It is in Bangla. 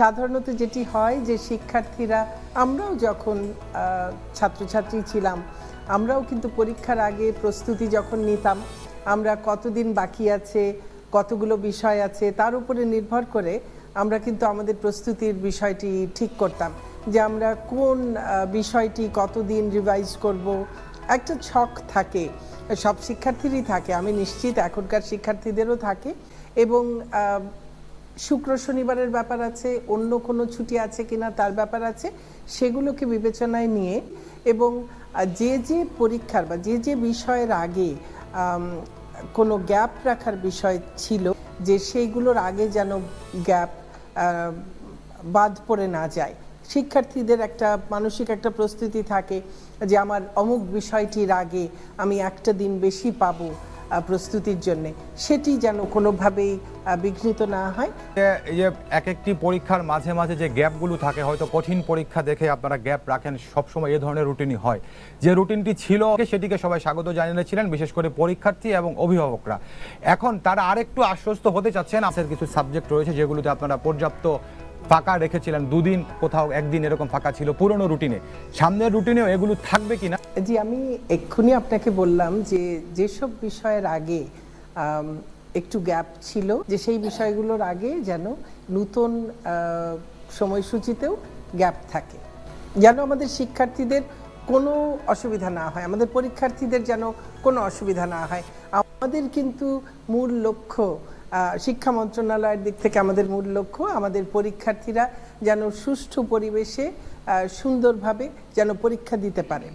সাধারণত যেটি হয় যে শিক্ষার্থীরা, আমরাও যখন ছাত্রছাত্রী ছিলাম, আমরাও কিন্তু পরীক্ষার আগে প্রস্তুতি যখন নিতাম, আমরা কতদিন বাকি আছে, কতগুলো বিষয় আছে, তার উপরে নির্ভর করে আমরা কিন্তু আমাদের প্রস্তুতির বিষয়টি ঠিক করতাম। যে আমরা কোন বিষয়টি কতদিন রিভাইজ করব, একটা ছক থাকে, সব শিক্ষার্থীরই থাকে, আমি নিশ্চিত এখনকার শিক্ষার্থীদেরও থাকে এবং শুক্র শনিবারের ব্যাপার আছে, অন্য কোনো ছুটি আছে কিনা তার ব্যাপার আছে, সেগুলোকে বিবেচনায় নিয়ে এবং যে যে পরীক্ষার বা যে যে বিষয়ের আগে কোনো গ্যাপ রাখার বিষয় ছিল যে সেইগুলোর আগে যেন গ্যাপ বাদ পড়ে না যায়। শিক্ষার্থীদের একটা মানসিক একটা প্রস্তুতি থাকে যে আমার অমুক বিষয়টির আগে আমি একটা দিন বেশি পাবো প্রস্তুতির জন্যে। সেটি যেন কোনোভাবেই বিঘ্নিত না হয়। এই যে এক একটি পরীক্ষার মাঝে মাঝে যে গ্যাপগুলো থাকে, হয়তো কঠিন পরীক্ষা দেখে আপনারা গ্যাপ রাখেন, সবসময় এ ধরনের রুটিনই হয়। যে রুটিনটি ছিল সেটিকে সবাই স্বাগত জানিয়েছিলেন, বিশেষ করে পরীক্ষার্থী এবং অভিভাবকরা। এখন তারা আরেকটু আশ্বস্ত হতে চাচ্ছেন আপনার কিছু সাবজেক্ট রয়েছে যেগুলোতে আপনারা পর্যাপ্ত ফাঁকা রেখেছিলেন, দুদিন কোথাও একদিন এরকম ফাঁকা ছিল, পুরনো রুটিনে। সামনের রুটিনেও এগুলো থাকবে কিনা? জি, আমি এক্ষুনি আপনাকে বললাম যে যেসব বিষয়ের আগে একটু গ্যাপ ছিল, যে সেই বিষয়গুলোর আগে যেন নতুন সময়সূচিতেও গ্যাপ থাকে। যেন আমাদের শিক্ষার্থীদের কোনো অসুবিধা না হয়, আমাদের পরীক্ষার্থীদের যেন কোনো অসুবিধা না হয়। আমাদের কিন্তু মূল লক্ষ্য শিক্ষা মন্ত্রণালয়ের দিক থেকে আমাদের মূল লক্ষ্য, আমাদের পরীক্ষার্থীরা যেন সুষ্ঠু পরিবেশে সুন্দরভাবে যেন পরীক্ষা দিতে পারে